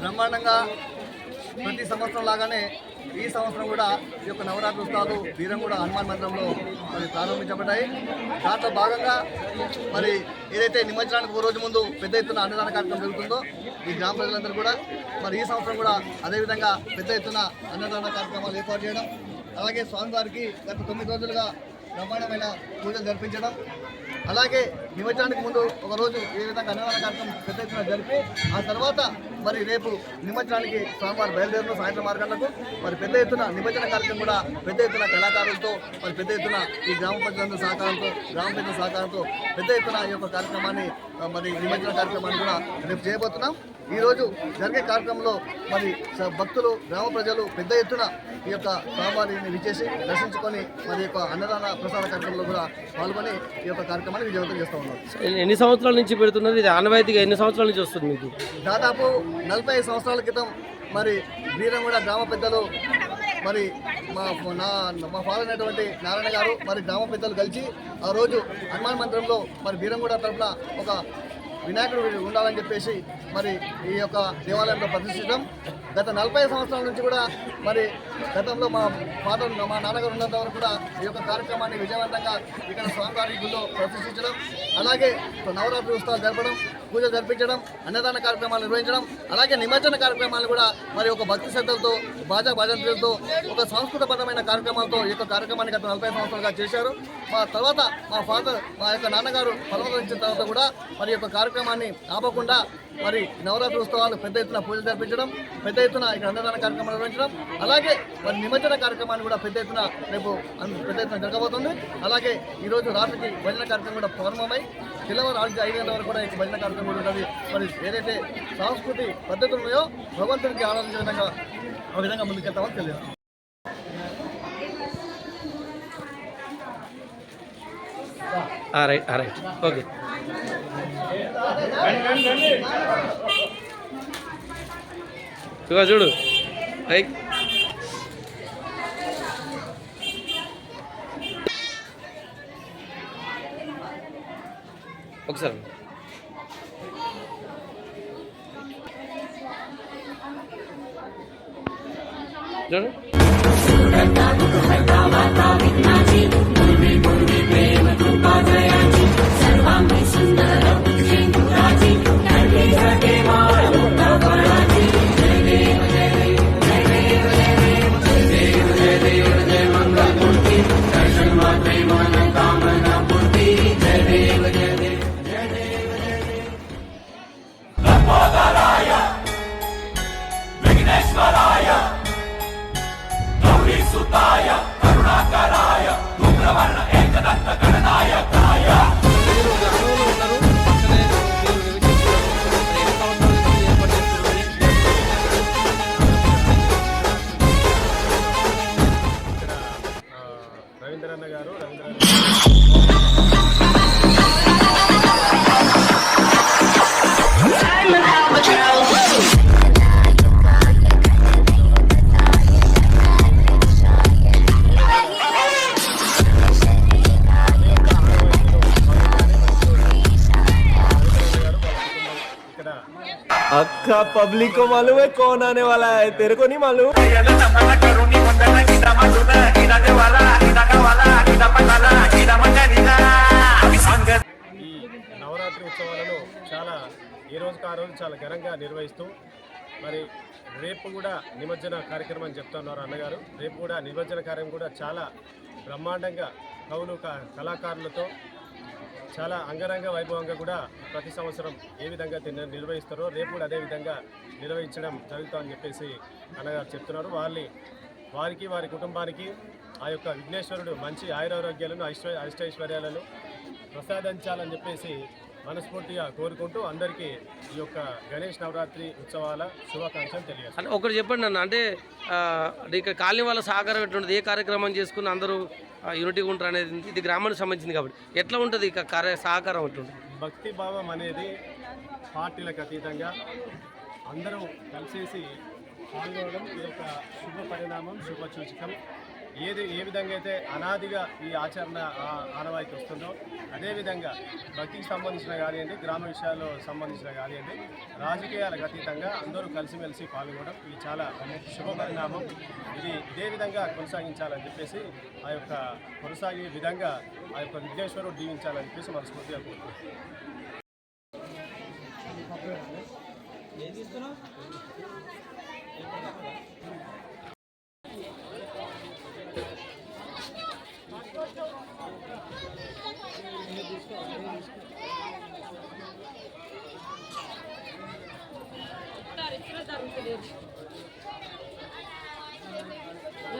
బ్రహ్మాండంగా ప్రతి సంవత్సరం లాగానే ఈ సంవత్సరం కూడా ఈ యొక్క నవరాత్రి ఉత్సవాలు కూడా హనుమాన్ మందిరంలో మరి ప్రారంభించబడ్డాయి. దాంట్లో భాగంగా మరి ఏదైతే నిమజ్జనానికి ఓ రోజు ముందు పెద్ద ఎత్తున అన్నదాన కార్యక్రమం జరుగుతుందో ఈ గ్రామ ప్రజలందరూ కూడా మరి ఈ సంవత్సరం కూడా అదేవిధంగా పెద్ద ఎత్తున అన్నదాన కార్యక్రమాలు ఏర్పాటు చేయడం అలాగే స్వామివారికి గత తొమ్మిది రోజులుగా బ్రహ్మాండమైన పూజలు జరిపించడం అలాగే నిమజ్జనానికి ముందు ఒక రోజు ఏ విధంగా అన్నదాన కార్యక్రమం పెద్ద ఎత్తున జరిపి ఆ తర్వాత మరి రేపు నిమజ్జనానికి స్వామివారి బయలుదేరిన సాయంత్రం మార్గాలకు మరి పెద్ద ఎత్తున నిమజ్జన కార్యక్రమం కూడా పెద్ద ఎత్తున కళాకారులతో మరి పెద్ద ఎత్తున ఈ గ్రామ ప్రజలందరి సహకారంతో గ్రామ ప్రజల సహకారంతో పెద్ద ఎత్తున ఈ యొక్క కార్యక్రమాన్ని మరి నిమజ్జన కార్యక్రమాన్ని కూడా రేపు చేయబోతున్నాం. ఈ రోజు జరిగే కార్యక్రమంలో మరి స- భక్తులు గ్రామ ప్రజలు పెద్ద ఎత్తున ఈ యొక్క స్వామివారిని విచ్చేసి దర్శించుకొని మరి యొక్క అన్నదాన ప్రసాద కార్యక్రమంలో కూడా పాల్గొని ఈ యొక్క కార్యక్రమాన్ని విజయవంతం చేస్తూ ఎన్ని సంవత్సరాల నుంచి పెడుతున్నది ఇది ఆనవాయితీగా ఎన్ని సంవత్సరాల నుంచి వస్తుంది మీకు? దాదాపు నలభై ఐదు సంవత్సరాల క్రితం మరి వీరంగూడ గ్రామ పెద్దలు మరి మా నా మా ఫాదర్ అయినటువంటి నారాయణ గారు మరి గ్రామ పెద్దలు కలిసి ఆ రోజు హనుమాన్ మందిరంలో మరి వీరంగూడ తరఫున ఒక వినాయకుడు ఉండాలని చెప్పేసి మరి ఈ యొక్క దేవాలయంలో ప్రదర్శించడం గత నలభై సంవత్సరాల నుంచి కూడా మరి గతంలో మా ఫాదర్ మా నాన్నగారు ఉన్నంత వరకు కూడా ఈ యొక్క కార్యక్రమాన్ని విజయవంతంగా ఇక్కడ స్వామివారి గుళ్ళో ప్రదర్శించడం అలాగే నవరాత్రి ఉత్సవాలు జరపడం పూజ జరిపించడం అన్నదాన కార్యక్రమాలు నిర్వహించడం అలాగే నిమజ్జన కార్యక్రమాలు కూడా మరి ఒక భక్తి శ్రద్ధలతో బాజా భజంతులతో ఒక సంస్కృతపరమైన కార్యక్రమాలతో ఈ యొక్క కార్యక్రమాన్ని గత నలభై సంవత్సరాలుగా చేశారు. మా తర్వాత మా ఫాదర్ మా యొక్క నాన్నగారు పర్వతించిన తర్వాత కూడా మరి యొక్క కార్యక్రమాన్ని ఆపకుండా మరి నవరాత్రి ఉత్సవాలు పెద్ద ఎత్తున పూజలు జరిపించడం పెద్ద ఎత్తున ఇక్కడ అన్నదాన కార్యక్రమాలు నిర్వహించడం అలాగే మరి నిమజ్జన కార్యక్రమాన్ని కూడా పెద్ద ఎత్తున రేపు పెద్ద ఎత్తున జరగబోతుంది. అలాగే ఈరోజు రాత్రికి భజన కార్యక్రమం కూడా ప్రారంభమై తెల్లవారు ఆరు ఐదు గంటల వరకు కూడా ఈ భజన కార్యక్రమం కూడా ఉంటుంది. మరి ఏదైతే సాంస్కృతి పద్ధతులు ఉన్నాయో భగవంతునికి ఆరాధించే విధంగా ఆ విధంగా ముందుకెళ్తామని తెలియదు ఆ, రైట్ ఆ, రైట్. ఓకే. ఇదిగో చూడు రైట్ ఒకసారి చూడు గారు अक्का पब्लिक को मालूम है कौन आने वाला है तेरे को नहीं मालूम రోజుకు ఆ రోజు చాలా ఘనంగా నిర్వహిస్తూ మరి రేపు కూడా నిమజ్జన కార్యక్రమం చెప్తున్నారు అన్నగారు. రేపు కూడా నిమజ్జన కార్యం కూడా చాలా బ్రహ్మాండంగా కవులు క- కళాకారులతో చాలా అంగరంగ వైభవంగా కూడా ప్రతి సంవత్సరం ఏ విధంగా నిర్వహిస్తారో రేపు కూడా అదే విధంగా నిర్వహించడం జరుగుతుందని చెప్పేసి అన్నగారు చెప్తున్నారు. వాళ్ళని వారికి వారి కుటుంబానికి ఆ యొక్క విఘ్నేశ్వరుడు మంచి ఆయురారోగ్యాలను ఐశ్వ అష్టైశ్వర్యాలను ప్రసాదించాలని చెప్పేసి మనస్ఫూర్తిగా కోరుకుంటూ అందరికీ ఈ యొక్క గణేష్ నవరాత్రి ఉత్సవాల శుభాకాంక్షలు తెలియజేస్తాను అంటే ఒకటి చెప్పండి అన్న అంటే ఇక్కడ కాలనీ వాళ్ళ సహకారం ఎట్లుంటుంది ఏ కార్యక్రమం చేసుకుని అందరూ యూనిటీగా ఉంటారు అనేది ఇది గ్రామానికి సంబంధించింది కాబట్టి. ఎట్లా ఉంటుంది ఇక కార్య సహకారం ఎట్లుంటుంది భక్తి భావం అనేది పార్టీలకు అతీతంగా అందరూ కలిసేసి పాల్గొనడం ఈ యొక్క శుభ పరిణామం శుభ సూచకం. ఏది ఏ విధంగా అయితే అనాదిగా ఈ ఆచరణ ఆనవాయితీ వస్తుందో అదేవిధంగా భక్తికి సంబంధించిన కానివ్వండి గ్రామ విషయాల్లో సంబంధించిన కానివ్వండి రాజకీయాలకు అతీతంగా అందరూ కలిసిమెలిసి పాల్గొనడం ఇది చాలా శుభపరిణామం ఇది ఇదే విధంగా కొనసాగించాలని చెప్పేసి ఆ యొక్క కొనసాగే విధంగా ఆ యొక్క విఘ్నేశ్వరుడు దీవించాలని చెప్పేసి మనస్ఫూర్తిగా ये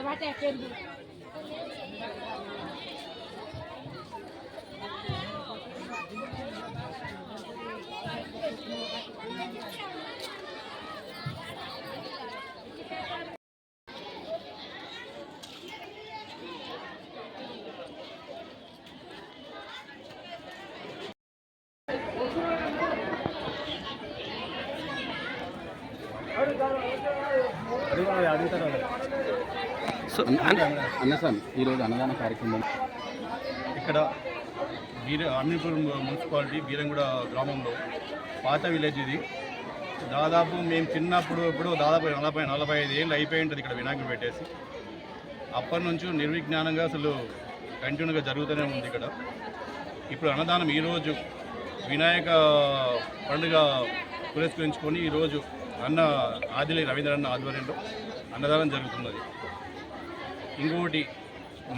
बात है సో అన్- అన్నసాన్ ఈరోజు అన్నదాన కార్యక్రమం. ఇక్కడ వీర అమీర్పురం మున్సిపాలిటీ బీరంగూడ గ్రామంలో పాత విలేజ్ ఇది. దాదాపు మేము చిన్నప్పుడు ఇప్పుడు దాదాపు నలభై నలభై ఐదు ఏళ్ళు అయిపోయి ఉంటుంది ఇక్కడ వినాయకుడు పెట్టేసి. అప్పటి నుంచి నిర్విజ్ఞానంగా అసలు కంటిన్యూగా జరుగుతూనే ఉంది ఇక్కడ. ఇప్పుడు అన్నదానం ఈరోజు వినాయక పండుగ పురస్కరించుకొని ఈరోజు అన్న ఆదిలి రవీంద్ర అన్న ఆధ్వర్యంలో అన్నదానం జరుగుతున్నది. ఇంకొకటి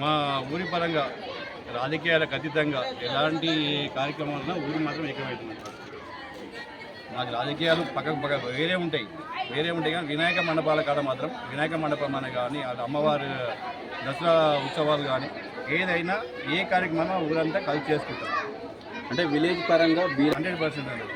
మా ఊరి పరంగా రాజకీయాలకు అతీతంగా ఎలాంటి కార్యక్రమాలన్నా ఊరు మాత్రం ఏకమవుతుంది. మాకు రాజకీయాలు పక్కకు పక్క వేరే ఉంటాయి. వేరే ఉంటాయి కానీ వినాయక మండపాల కాడ మాత్రం వినాయక మండపం అని కానీ అది అమ్మవారి దసరా ఉత్సవాలు కానీ ఏదైనా ఏ కార్యక్రమం ఊరంతా కలిసి చేసుకుంటాం. అంటే విలేజ్ పరంగా హండ్రెడ్ పర్సెంట్ అండి